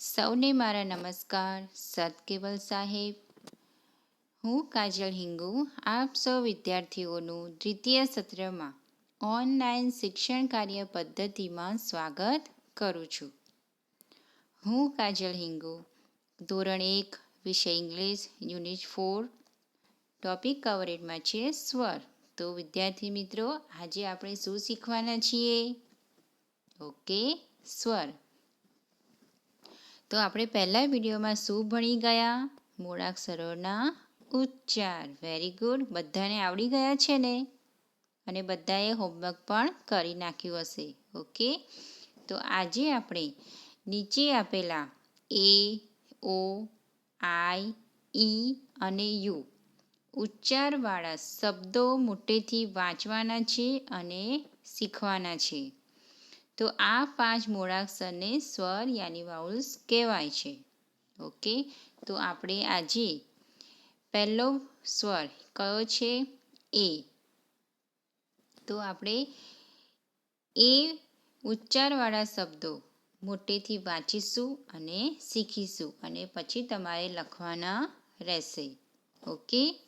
સૌને મારા નમસ્કાર સતકેવલ સાહેબ. હું કાજલ હિંગુ, આપ સૌ વિદ્યાર્થીઓનું દ્વિતીય સત્રમાં ઓનલાઈન શિક્ષણ કાર્ય પદ્ધતિમાં સ્વાગત કરું છું. હું કાજલ હિંગુ, ધોરણ એક, વિષય ઇંગ્લિશ, યુનિટ ફોર, ટોપિક કવરેજમાં છે સ્વર. તો વિદ્યાર્થી મિત્રો, આજે આપણે શું શીખવાના છીએ? ઓકે, સ્વર. તો આપણે પહેલા વિડીયોમાં શું ભણી ગયા? મૂળાક્ષરોના ઉચ્ચાર. વેરી ગુડ બધાને આવડી ગયા છે ને? અને બધાએ હોમવર્ક પણ કરી નાખ્યું હશે. ઓકે તો આજે આપણે નીચે આપેલા એ ઓ આઈ ઈ અને યુ ઉચ્ચારવાળા શબ્દો મોટેથી વાંચવાના છે અને શીખવાના છે. તો આ પાંચ મૂળાક્ષરને સ્વર યાની વાઉલ્સ કહેવાય છે. ઓકે? તો આપણે આજે પહેલો સ્વર કયો છે? એ. તો આપણે એ ઉચ્ચારવાળા શબ્દો મોટેથી વાંચીશું અને શીખીશું અને પછી તમારે લખવાના રહેશે. ઓકે?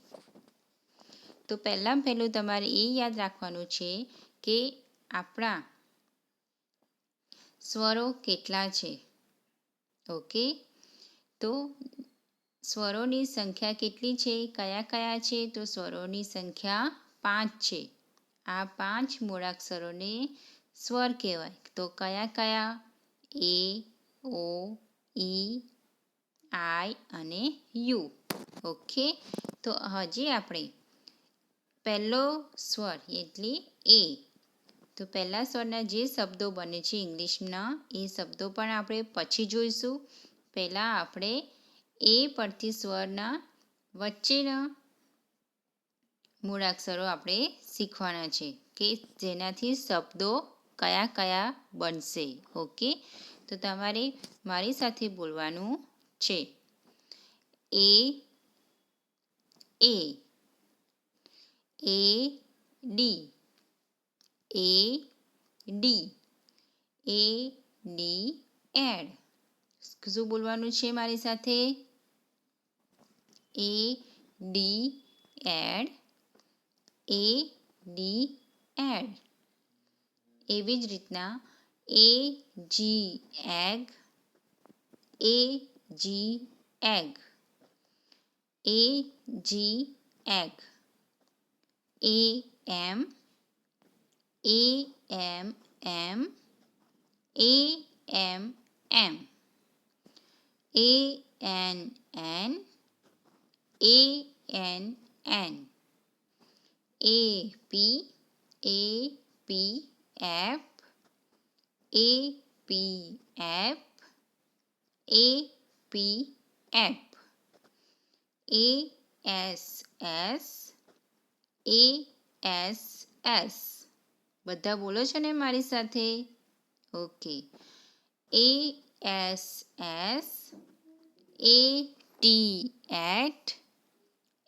તો પહેલાં પહેલું તમારે એ યાદ રાખવાનું છે કે આપણા સ્વરો કેટલા છે? ઓકે. તો સ્વરોની સંખ્યા કેટલી છે? કયા કયા છે? તો સ્વરોની સંખ્યા પાંચ છે. આ પાંચ મૂળાક્ષરોને સ્વર કહેવાય. તો કયા કયા? એ, ઓ, ઈ, આઈ અને યુ. ઓકે. તો હજી આપણે પહેલો સ્વર એટલે એ. તો પહેલા સ્વરના જે શબ્દો બને છે ઇંગ્લિશના, એ શબ્દો પણ આપણે પછી જોઈશું. પહેલાં આપણે એ પરથી સ્વરના વચ્ચેના મૂળાક્ષરો આપણે શીખવાના છે કે જેનાથી શબ્દો કયા કયા બનશે, ઓકે? તો તમારે મારી સાથે બોલવાનું છે. A A A, D A D A D ad શું બોલવાનું છે મારી સાથે? A D ad A D ad એવી જ રીતના A G ag A G ag A G ag A M A M M A M M. A N N A N N. A P A P F A P F A P F. A S S A S S. બધા બોલો છો ને મારી સાથે? Okay A S as A T at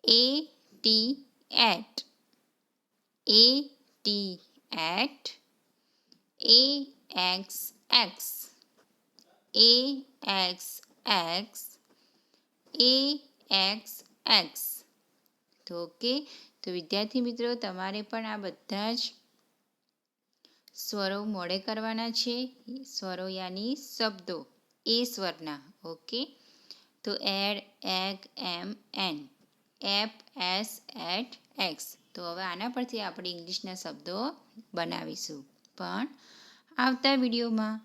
A T at A T at A X ax A X ax A X ax તો okay તો વિદ્યાર્થી મિત્રો, તમારે પણ આ બધા જ સ્વરો મોડે કરવાના છે. સ્વરો યાની શબ્દો. એ સ્વરના. ઓકે? તો ad ag am an af as at ax તો હવે આના પરથી આપણે ઇંગ્લિશના શબ્દો બનાવીશું. પણ આવતા વિડીયોમાં.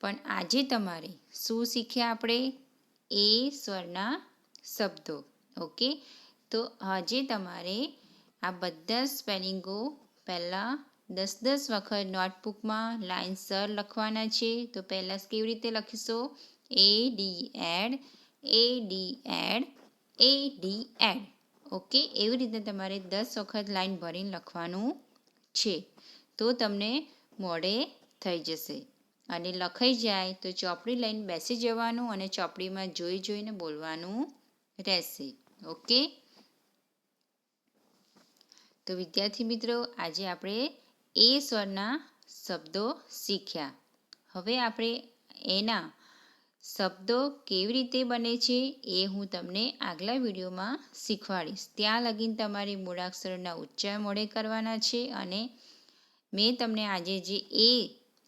પણ આજે તમારે શું શીખ્યા આપણે? એ સ્વરના શબ્દો. ઓકે? તો આજે તમારે આ બધા સ્પેલિંગો પહેલાં દસ દસ વખત નોટબુકમાં લાઇનસર લખવાના છે. તો પહેલાં કેવી રીતે લખીશો? A D ad A D ad A D ad okay એવી રીતે તમારે દસ વખત લાઈન ભરીને લખવાનું છે. તો તમને મોડે થઈ જશે. અને લખાઈ જાય તો ચોપડી લઈને બેસી જવાનું અને ચોપડીમાં જોઈ જોઈને બોલવાનું રહેશે. ઓકે તો વિદ્યાર્થી મિત્રો, આજે આપણે એ સ્વરના શબ્દો શીખ્યા. હવે આપણે એના શબ્દો કેવી રીતે બને છે એ હું તમને આગલા વિડીયોમાં શીખવાડીશ. ત્યાં લગીન તમારે મૂળાક્ષરના ઉચ્ચાર મોડે કરવાના છે અને મેં તમને આજે જે એ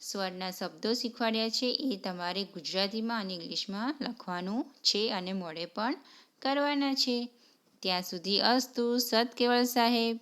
સ્વરના શબ્દો શીખવાડ્યા છે એ તમારે ગુજરાતીમાં અને ઇંગ્લિશમાં લખવાનું છે અને મોડે પણ કરવાના છે. ત્યાં સુધી અસ્તુ સત કેવળ સાહેબ.